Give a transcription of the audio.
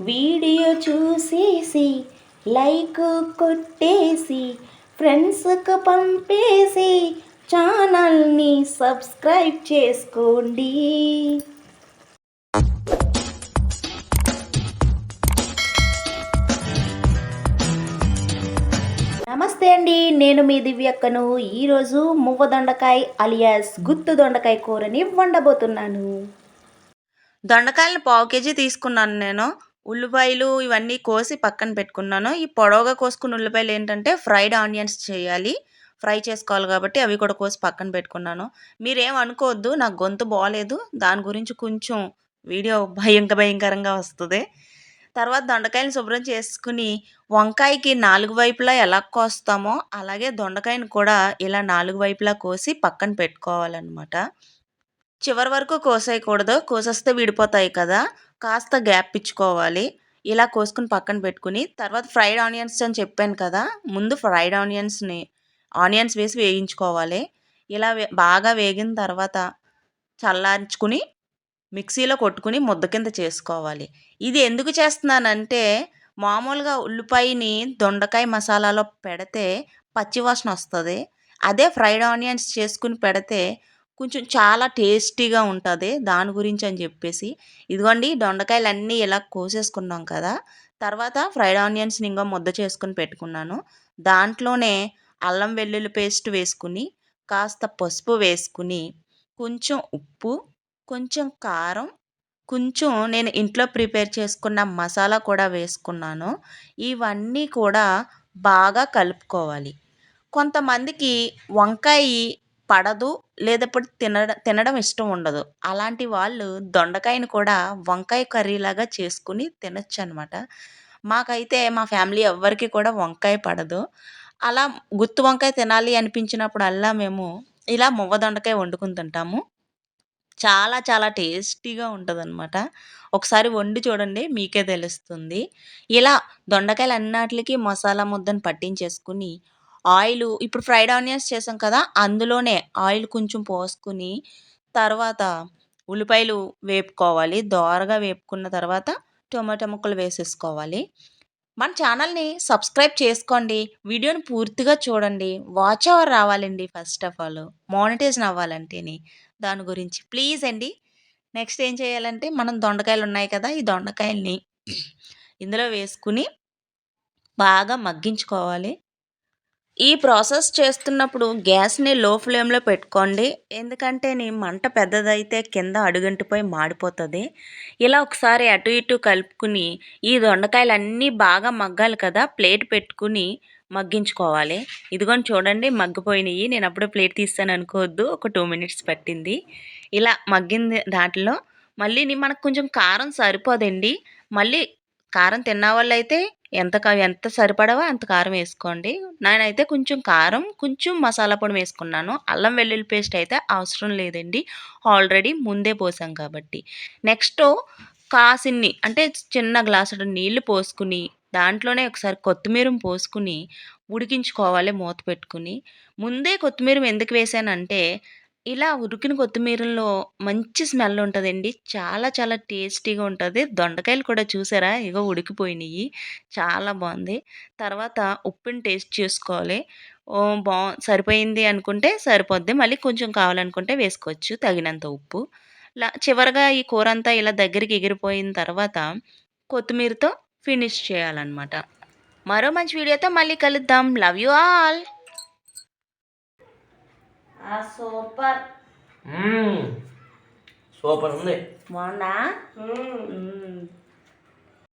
Video చూసేసి like కొట్టేసి ఫ్రెండ్స్కు పంపేసి ఛానల్ని సబ్స్క్రైబ్ చేసుకోండి. నమస్తే అండి నేను మీ దివ్యక్కను. ఈరోజు మువ్వ దొండకాయ అలియాస్ గుత్తు దొండకాయ కూరని వండబోతున్నాను. దొండకాయలు పావు కేజీ తీసుకున్నాను నేను. ఉల్లిపాయలు ఇవన్నీ కోసి పక్కన పెట్టుకున్నాను. ఈ పొడవుగా కోసుకున్న ఉల్లిపాయలు ఏంటంటే ఫ్రైడ్ ఆనియన్స్ చేయాలి. ఫ్రై చేసుకోవాలి కాబట్టి అవి కూడా కోసి పక్కన పెట్టుకున్నాను. మీరేం అనుకోవద్దు నాకు గొంతు బాగాలేదు దాని గురించి కొంచెం వీడియో భయంకర భయంకరంగా వస్తుంది. తర్వాత దొండకాయని శుభ్రం చేసుకుని వంకాయకి నాలుగు వైపులా ఎలా కోస్తామో అలాగే దొండకాయని కూడా ఇలా నాలుగు వైపులా కోసి పక్కన పెట్టుకోవాలన్నమాట. చివరి వరకు కోసేయకూడదు. కోసేస్తే విడిపోతాయి కదా. కాస్త గ్యాప్ ఇచ్చుకోవాలి. ఇలా కోసుకుని పక్కన పెట్టుకుని తర్వాత ఫ్రైడ్ ఆనియన్స్ అని చెప్పాను కదా ముందు ఫ్రైడ్ ఆనియన్స్ని ఆనియన్స్ వేసి వేయించుకోవాలి. ఇలా బాగా వేగిన తర్వాత చల్లార్చుకుని మిక్సీలో కొట్టుకుని ముద్ద కింద చేసుకోవాలి. ఇది ఎందుకు చేస్తున్నానంటే మామూలుగా ఉల్లిపాయని దొండకాయ మసాలాలో పెడితే పచ్చివాసన వస్తుంది. అదే ఫ్రైడ్ ఆనియన్స్ చేసుకుని పెడితే కొంచెం చాలా టేస్టీగా ఉంటుంది. దాని గురించి అని చెప్పేసి. ఇదిగోండి దొండకాయలు అన్నీ ఇలా కోసేసుకున్నాం కదా. తర్వాత ఫ్రైడ్ ఆనియన్స్ని ఇంకా ముద్ద చేసుకుని పెట్టుకున్నాను. దాంట్లోనే అల్లం వెల్లుల్లి పేస్ట్ వేసుకుని కాస్త పసుపు వేసుకుని కొంచెం ఉప్పు కొంచెం కారం కొంచెం నేను ఇంట్లో ప్రిపేర్ చేసుకున్న మసాలా కూడా వేసుకున్నాను. ఇవన్నీ కూడా బాగా కలుపుకోవాలి. కొంతమందికి వంకాయ పడదు లేదప్పుడు తినడం తినడం ఇష్టం ఉండదు. అలాంటి వాళ్ళు దొండకాయని కూడా వంకాయ కర్రీలాగా చేసుకుని తినచ్చు అనమాట మాకైతే మా ఫ్యామిలీ ఎవ్వరికి కూడా వంకాయ పడదు. అలా గుత్తి వంకాయ తినాలి అనిపించినప్పుడల్లా మేము ఇలా మువ్వ దొండకాయ వండుకుని తింటాము. చాలా చాలా టేస్టీగా ఉంటుందన్నమాట ఒకసారి వండి చూడండి మీకే తెలుస్తుంది. ఇలా దొండకాయలు అన్నిటికి మసాలా ముద్దను పట్టించేసుకుని ఆయిల్ ఇప్పుడు ఫ్రైడ్ ఆనియన్స్ చేసాం కదా అందులోనే ఆయిల్ కొంచెం పోసుకుని తర్వాత ఉల్లిపాయలు వేపుకోవాలి. దోరగా వేపుకున్న తర్వాత టొమాటో ముక్కలు వేసేసుకోవాలి. మన ఛానల్ని సబ్స్క్రైబ్ చేసుకోండి. వీడియోని పూర్తిగా చూడండి. వాచ్ అవర్ రావాలండి ఫస్ట్ ఆఫ్ ఆల్. మానిటైజన్ అవ్వాలంటేనే. దాని గురించి ప్లీజ్ అండి. నెక్స్ట్ ఏం చేయాలంటే మనం దొండకాయలు ఉన్నాయి కదా ఈ దొండకాయల్ని ఇందులో వేసుకుని బాగా మగ్గించుకోవాలి. ఈ ప్రాసెస్ చేస్తున్నప్పుడు గ్యాస్ని లో ఫ్లేమ్లో పెట్టుకోండి. ఎందుకంటే నీ మంట పెద్దదైతే కింద అడుగంటిపోయి మాడిపోతుంది. ఇలా ఒకసారి అటు ఇటు కలుపుకుని ఈ దొండకాయలు అన్నీ బాగా మగ్గాలి కదా ప్లేట్ పెట్టుకుని మగ్గించుకోవాలి. ఇదిగోని చూడండి మగ్గిపోయినాయి. నేను అప్పుడే ప్లేట్ తీస్తాను అనుకోవద్దు. ఒక టూ మినిట్స్ పట్టింది. ఇలా మగ్గింది దాంట్లో. మళ్ళీ మనకు కొంచెం కారం సరిపోదండి. మళ్ళీ కారం తిన్న వాళ్ళు అయితే ఎంత ఎంత సరిపడవో అంత కారం వేసుకోండి. నేనైతే కొంచెం కారం కొంచెం మసాలా పొడి వేసుకున్నాను. అల్లం వెల్లుల్లి పేస్ట్ అయితే అవసరం లేదండి. ఆల్రెడీ ముందే పోసాం కాబట్టి. నెక్స్ట్ కాసిన్ని అంటే చిన్న గ్లాసుడు నీళ్ళు పోసుకుని దాంట్లోనే ఒకసారి కొత్తిమీర పోసుకుని ఉడికించుకోవాలి మూత పెట్టుకుని. ముందే కొత్తిమీర ఎందుకు వేసానంటే ఇలా ఉడికిన కొత్తిమీరలో మంచి స్మెల్ ఉంటుందండి. చాలా చాలా టేస్టీగా ఉంటుంది. దొండకాయలు కూడా చూసారా? ఇగో ఉడికిపోయినాయి. చాలా బాగుంది తర్వాత ఉప్పుని టేస్ట్ చేసుకోవాలి. బా సరిపోయింది అనుకుంటే సరిపోద్ది. మళ్ళీ కొంచెం కావాలనుకుంటే వేసుకోవచ్చు తగినంత ఉప్పు. లా చివరిగా ఈ కూర అంతా ఇలా దగ్గరికి ఎగిరిపోయిన తర్వాత కొత్తిమీరతో ఫినిష్ చేయాలన్నమాట. మరో మంచి వీడియోతో మళ్ళీ కలుద్దాం. Love you all super. Super ఉంది. బాగుందా.